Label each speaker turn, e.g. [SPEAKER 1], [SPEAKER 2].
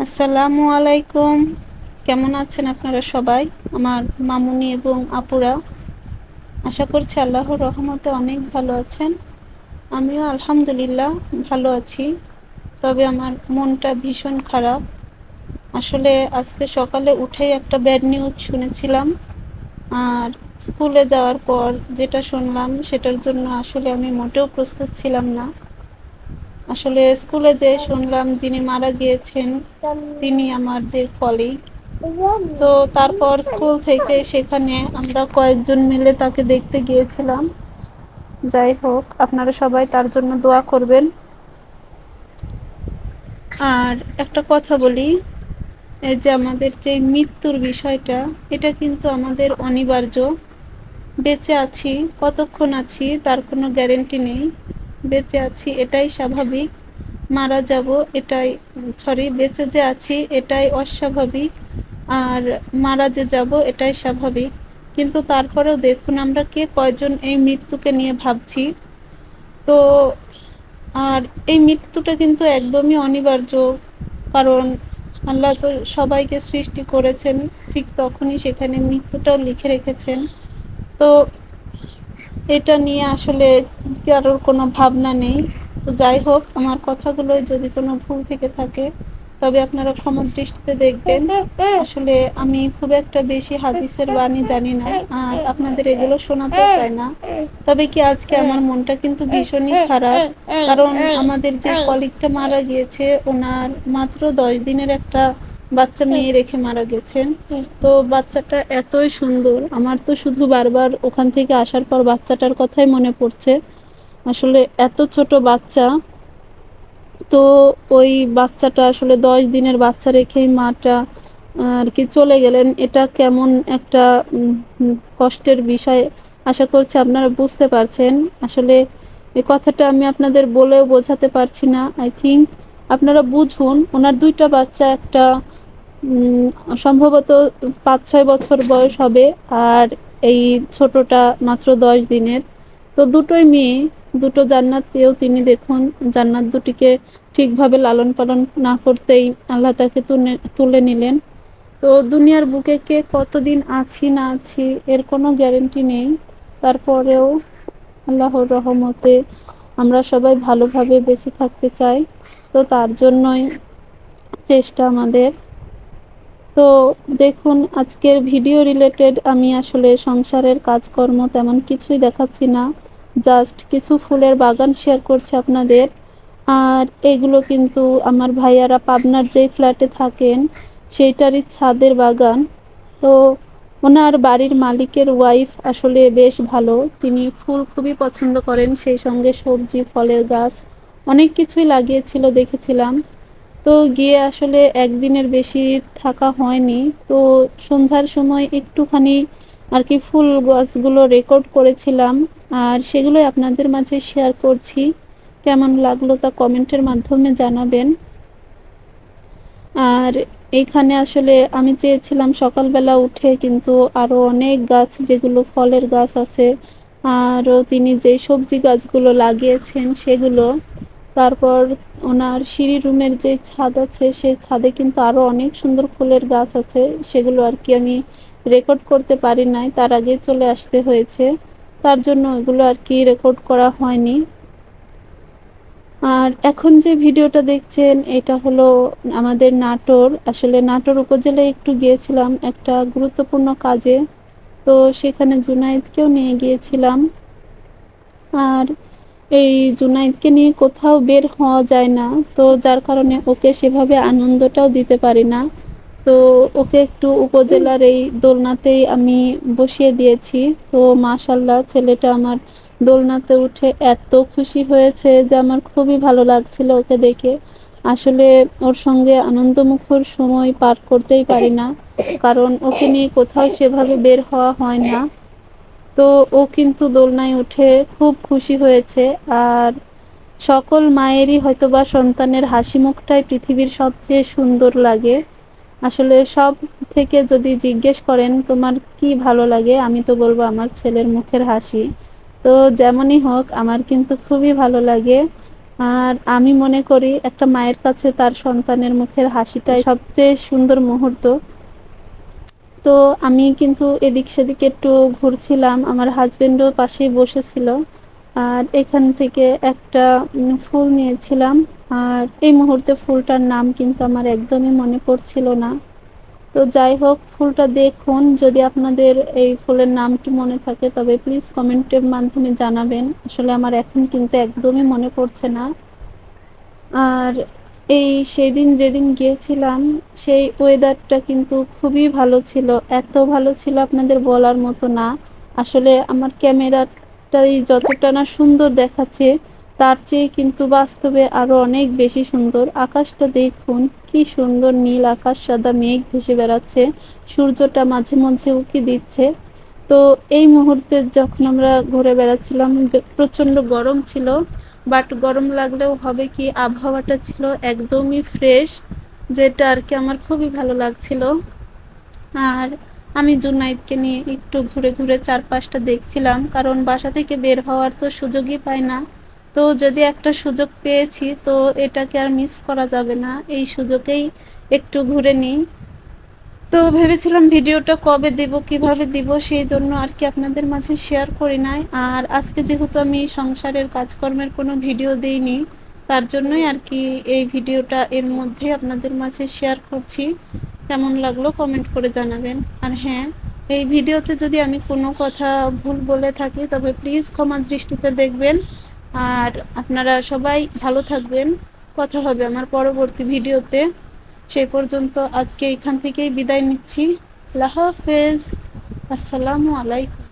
[SPEAKER 1] আসসালামু আলাইকুম। কেমন আছেন আপনারা সবাই? আমার মামুনি এবং আপুরা। আশা করছি আল্লাহর রহমতে অনেক ভালো আছেন। আমিও আলহামদুলিল্লাহ ভালো আছি। তবে আমার মনটা ভীষণ খারাপ। আসলে আজকে সকালে উঠেই একটা ব্যাড নিউজ শুনেছিলাম। আর স্কুলে যাওয়ার পর যেটা শুনলাম সেটার জন্য আসলে আমি মোটেও প্রস্তুত ছিলাম না। আসলে স্কুলে যে শুনলাম যিনি মারা গিয়েছেন, তিনি আমাদের কলিগ। তো তারপর স্কুল থেকে সেখানে আমরা কয়েকজন মিলে তাকে দেখতে গিয়েছিলাম। যাই হোক, আপনারা সবাই তার জন্য দোয়া করবেন। আর একটা কথা বলি, এই যে আমাদের যে মৃত্যুর বিষয়টা, এটা কিন্তু আমাদের অনিবার্য। বেঁচে আছি, কতক্ষণ আছি, তার কোনো গ্যারেন্টি নেই। বেঁচে আছি, এটাই স্বাভাবিক। মারা যাব, এটাই সরি বেঁচে যে আছি, এটাই অস্বাভাবিক। আর মারা যে যাব, এটাই স্বাভাবিক। কিন্তু তারপরেও দেখুন আমরা কে কয়জন এই মৃত্যুকে নিয়ে ভাবছি। তো, আর এই মৃত্যুটা কিন্তু একদমই অনিবার্য। কারণ আল্লাহ তো সবাইকে সৃষ্টি করেছেন, ঠিক তখনই সেখানে মৃত্যুটাও লিখে রেখেছেন। তো এটা নিয়ে আসলে কারোর কোনো ভাবনা নেই। তো যাই হোক, আমার কথাগুলো যদি কোনো ভুল থেকে থাকে, তবে আপনারা ক্ষমা দৃষ্টিতে দেখবেন। আসলে আমি খুব একটা বেশি হাদিসের বাণী জানি না, আর আপনাদের এগুলো শোনাতে চাই না। তবে কি আজকে আমার মনটা কিন্তু ভীষণই খারাপ, কারণ আমাদের যে কলিগটা মারা গিয়েছে, ওনার মাত্র দশ দিনের একটা বাচ্চা মেয়ে রেখে মারা গেছেন তো বাচ্চাটা এতই সুন্দর। আমার তো শুধু বারবার ওখান থেকে আসার পর বাচ্চাটার কথাই মনে পড়ছে। আসলে এত ছোট বাচ্চা। তো ওই বাচ্চাটা আসলে দশ দিনের বাচ্চা রেখেই মাটা আর কি চলে গেলেন। এটা কেমন একটা কষ্টের বিষয় আশা করছি আপনারা বুঝতে পারছেন। আসলে এই কথাটা আমি আপনাদের বলেও বোঝাতে পারছি না। আই থিঙ্ক আপনারা বুঝুন ওনার দুইটা বাচ্চা একটা সম্ভবত পাঁচ ছয় বছর বয়স হবে আর এই ছোটটা মাত্র দশ দিনের। তো দুটোই মেয়ে, দুটো জান্নাত পেয়েও তিনি দেখুন জান্নাত দুটিকে ঠিকভাবে লালন পালন না করতেই আল্লাহ তাকে তুলে তুলে নিলেন। তো দুনিয়ার বুকে কে কতদিন আছি না আছি এর কোনো গ্যারেন্টি নেই। তারপরেও আল্লাহর রহমতে আমরা সবাই ভালোভাবে বেঁচে থাকতে চাই। তো তার জন্যই চেষ্টা আমাদের। তো দেখুন, আজকের ভিডিও রিলেটেড আমি আসলে সংসারের কাজকর্ম তেমন কিছুই দেখাচ্ছি না। জাস্ট কিছু ফুলের বাগান শেয়ার করছি আপনাদের। আর এগুলো কিন্তু আমার ভাইয়ারা পাবনার যেই ফ্ল্যাটে থাকেন, সেইটারই ছাদের বাগান। তো ওনার বাড়ির মালিকের ওয়াইফ আসলে বেশ ভালো। তিনি ফুল খুবই পছন্দ করেন, সেই সঙ্গে সবজি, ফলের গাছ, অনেক কিছুই লাগিয়েছিল, দেখেছিলাম। তো গিয়ে আসলে একদিনের বেশি থাকা হয়নি। তো সন্ধ্যার সময় একটুখানি আর কি ফুল গাছগুলো রেকর্ড করেছিলাম। আর সেগুলোই আপনাদের মাঝে শেয়ার করছি। কেমন লাগল তা কমেন্টের মাধ্যমে জানাবেন। আর এইখানে আসলে আমি চেয়েছিলাম সকালবেলা উঠে কিন্তু আরও অনেক গাছ, যেগুলো ফলের গাছ আছে আরও তিনি যে সবজি গাছগুলো লাগিয়েছেন সেগুলো, তারপর ওনার সিঁড়ি রুমের যে ছাদ আছে সেই ছাদে কিন্তু আরও অনেক সুন্দর ফুলের গাছ আছে। সেগুলো আর কি আমি রেকর্ড করতে পারি নাই, তার আগে চলে আসতে হয়েছে। তার জন্য ওগুলো আর কি রেকর্ড করা হয়নি। আর এখন যে ভিডিওটা দেখছেন, এটা হলো আমাদের নাটোর। আসলে নাটোর উপজেলায় একটু গিয়েছিলাম একটা গুরুত্বপূর্ণ কাজে। তো সেখানে জুনাইদকেও নিয়ে গিয়েছিলাম। আর এই জুনাইদকে নিয়ে কোথাও বের হওয়া যায় না। তো যার কারণে ওকে সেভাবে আনন্দটাও দিতে পারি না। তো ওকে একটু উপজেলার এই দোলনাতেই আমি বসিয়ে দিয়েছি। তো মাশাল্লাহ ছেলেটা আমার দোলনাতে উঠে এত খুশি হয়েছে যে আমার খুবই ভালো লাগছিল ওকে দেখে। আসলে ওর সঙ্গে আনন্দমুখর সময় পার করতেই পারি না। কারণ ওকে নিয়ে কোথাও সেভাবে বের হওয়া হয় না। তো ও কিন্তু দোলনায় উঠে খুব খুশি হয়েছে। আর সকল মায়েরই হয়তোবা সন্তানের হাসি মুখটাই পৃথিবীর সবচেয়ে সুন্দর লাগে। আসলে সব থেকে যদি জিজ্ঞেস করেন, তোমার কি ভালো লাগে? আমি তো বলব, আমার ছেলের মুখের হাসি। তো যেমনই হোক, আমার কিন্তু খুবই ভালো লাগে। আর আমি মনে করি, একটা মায়ের কাছে তার সন্তানের মুখের হাসিটাই সবচেয়ে সুন্দর মুহূর্ত। তো আমি কিন্তু এদিক সেদিক একটু ঘুরছিলাম। আমার হাজব্যান্ডও পাশেই বসেছিল। আর এখান থেকে একটা ফুল নিয়েছিলাম। আর এই মুহূর্তে ফুলটার নাম কিন্তু আমার একদমই মনে পড়ছিল না। তো যাই হোক, ফুলটা দেখুন। যদি আপনাদের এই ফুলের নামটি মনে থাকে, তবে প্লিজ কমেন্টের মাধ্যমে জানাবেন। আসলে আমার এখন কিন্তু একদমই মনে পড়ছে না। আর এই সেদিন যেদিন গিয়েছিলাম, সেই ওয়েদারটা কিন্তু খুবই ভালো ছিল। এত ভালো ছিল আপনাদের বলার মতো না। আসলে আমার ক্যামেরাটাই যতটা না সুন্দর দেখাচ্ছে, তার চেয়ে কিন্তু বাস্তবে আরও অনেক বেশি সুন্দর। আকাশটা দেখুন, কি সুন্দর নীল আকাশ, সাদা মেঘ ভেসে বেড়াচ্ছে, সূর্যটা মাঝে মাঝে উঁকি দিচ্ছে। তো এই মুহূর্তে যখন আমরা ঘুরে বেড়াচ্ছিলাম, প্রচণ্ড গরম ছিল। বাট গরম লাগলেও হবে কি, আবহাওয়াটা ছিল একদমই ফ্রেশ যেটা আর কি আমার খুবই ভালো লাগছিল। আর আমি জুনাইদকে নিয়ে একটু ঘুরে ঘুরে চারপাশটা দেখছিলাম, কারণ বাসা থেকে বের হওয়ার তো সুযোগই পাই না। তো যদি একটা সুযোগ পেয়েছি, তো এটাকে আর মিস করা যাবে না। এই সুযোগেই একটু ঘুরে নিই। তো ভেবেছিলাম ভিডিওটা কবে দিব, কীভাবে দিব, সেই জন্য আর কি আপনাদের মাঝে শেয়ার করি নাই। আর আজকে যেহেতু আমি সংসারের কাজকর্মের কোনো ভিডিও দেইনি, তার জন্যই আর কি এই ভিডিওটা এর মধ্যে আপনাদের মাঝে শেয়ার করছি। কেমন লাগল কমেন্ট করে জানাবেন। আর হ্যাঁ এই ভিডিওতে যদি আমি কোনো কথা ভুল বলে থাকি, তবে প্লিজ ক্ষমা দৃষ্টিতে দেখবেন। আর আপনারা সবাই ভালো থাকবেন। কথা হবে আমার পরবর্তী ভিডিওতে। সেই পর্যন্ত। আজকে এখান থেকেই বিদায় নিচ্ছি। আল্লাহ হাফেজ। আসসালামু আলাইকুম।